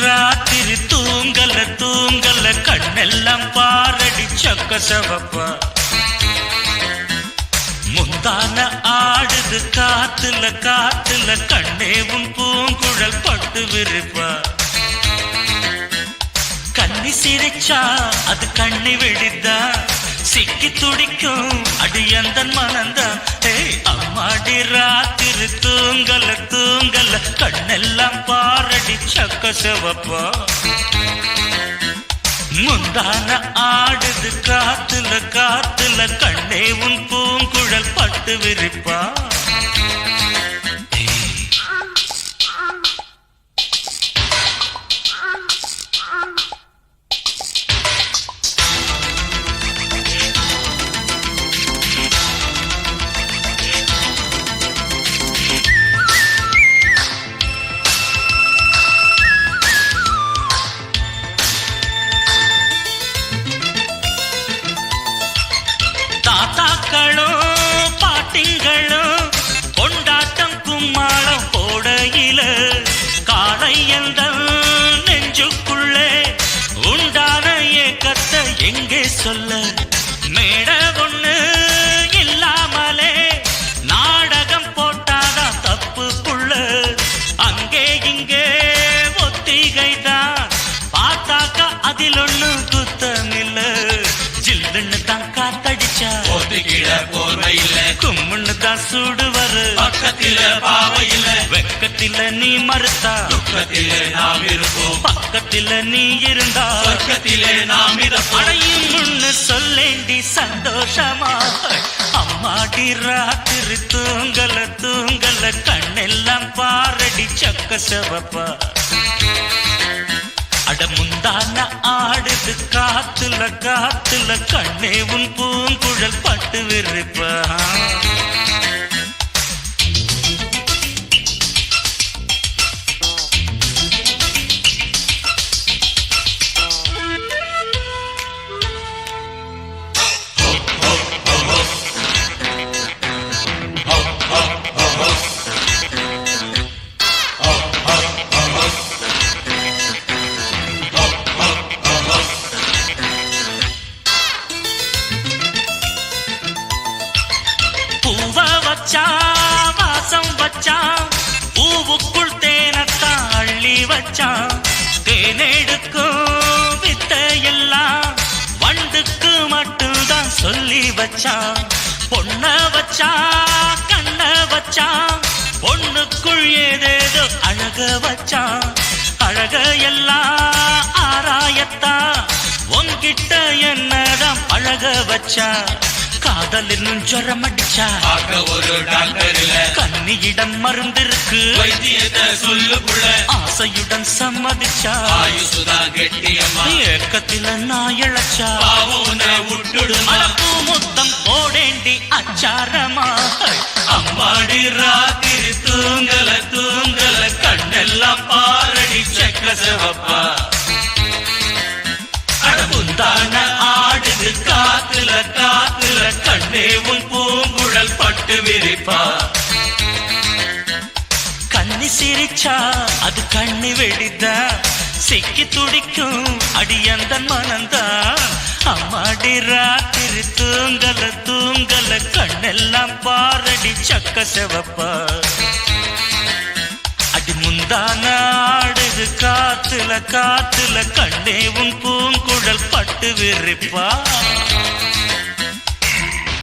ராத்திரி தூங்கல தூங்கல கண்ணெல்லாம் பாரடி சொக்க சவப்பா முந்தான ஆடுது காத்துல காத்துல கண்ணே உன் பூங்குழல் பட்டு விருப்பா. கண்ணி சிரிச்சா அது கண்ணி வெடித்தா சிக்கி துடிக்கும் அடி எந்த மனந்தா ஏய் அம்மாடி ராத்திரி பாரடி சக்க செவப்பா முந்தான ஆடுது காத்துல காத்துல கண்ணே உன் பூங்குழல் பட்டு விரிப்பா. திங்களும் கொண்டாட்டம் கும்மாளம் போடையில காலை எந்த நெஞ்சுக்குள்ளே உண்டான ஏக்கத்தை எங்கே சொல்ல? மேட ஒண்ணு இல்லாமலே நாடகம் போட்டாதான் தப்பு புள்ள அங்கே இங்கே ஒத்திகை தான் பார்த்தாக்கா அதில் ஒண்ணு தான் காத்தடிச்சா ஒத்துக்கிட போர்வையில கும்முன்னு தான் சூடு வரு பக்கத்தில பாவையில வெக்கத்தில நீ மறுத்தா. துக்கத்தில நாம் இருப்போம். பக்கத்தில நீ இருந்தா. சொர்க்கத்திலே நாம் அடையும் முன்னு சொல்லேண்டி சந்தோஷமா. அம்மாடி ராத்திரி தூங்கல தூங்கல கண்ணெல்லாம் பாரடி சக்க செவப்பா. அட முந்தான ஆடுது காத்துல காத்துல கண்ணே உன் பூங்குழல் பட்டு விரிப்பா. வச்சா வாசம் வச்சா பூவுக்குள் தேனத்தான் அள்ளி வச்சா தேனெடுக்கும் வித்தையெல்லாம் வண்டுக்கு மட்டும்தான் சொல்லி வச்சா பொண்ண வச்சா கண்ண வச்சா பொண்ணுக்குள் ஏதேதோ அழக வச்சா அழக எல்லாம் ஆராயத்தா உன்கிட்ட என்னதான் அழக வச்சா. காதல் இன்னும் ஜுரம் அடிச்சா பார்க்க ஒரு டாக்டர் இல்ல. கன்னியிடம் மருந்திருக்கு. வைத்தியத்தை சொல்லு புள்ள. ஆசையுடன் சம்மதிச்சா? ஆயுசுதான் கெட்டியம்மா. ஏக்கத்தில நான் இழைச்சா? பாவம் உன்னை விட்டுடுமா? அழகு முத்தம் போடேண்டி அச்சாரமா? அம்மாடி ராத்திரி தூங்கல தூங்கல கண்ணெல்லாம் பாரடி செக்க சிவப்பா. கண்ணி சிரிச்சா அது கண்ணி வெடிதா சிக்கி துடிக்கும் அடியந்தன் மனந்தா. அம்மாடி ராத்திரி தூங்கல தூங்கல கண்ணெல்லாம் பாரடி சக்க செவப்பா. அடி முந்தான ஆடுது காத்துல காத்துல கண்ணே உன் பூங்குழல் பட்டு விரிப்பா.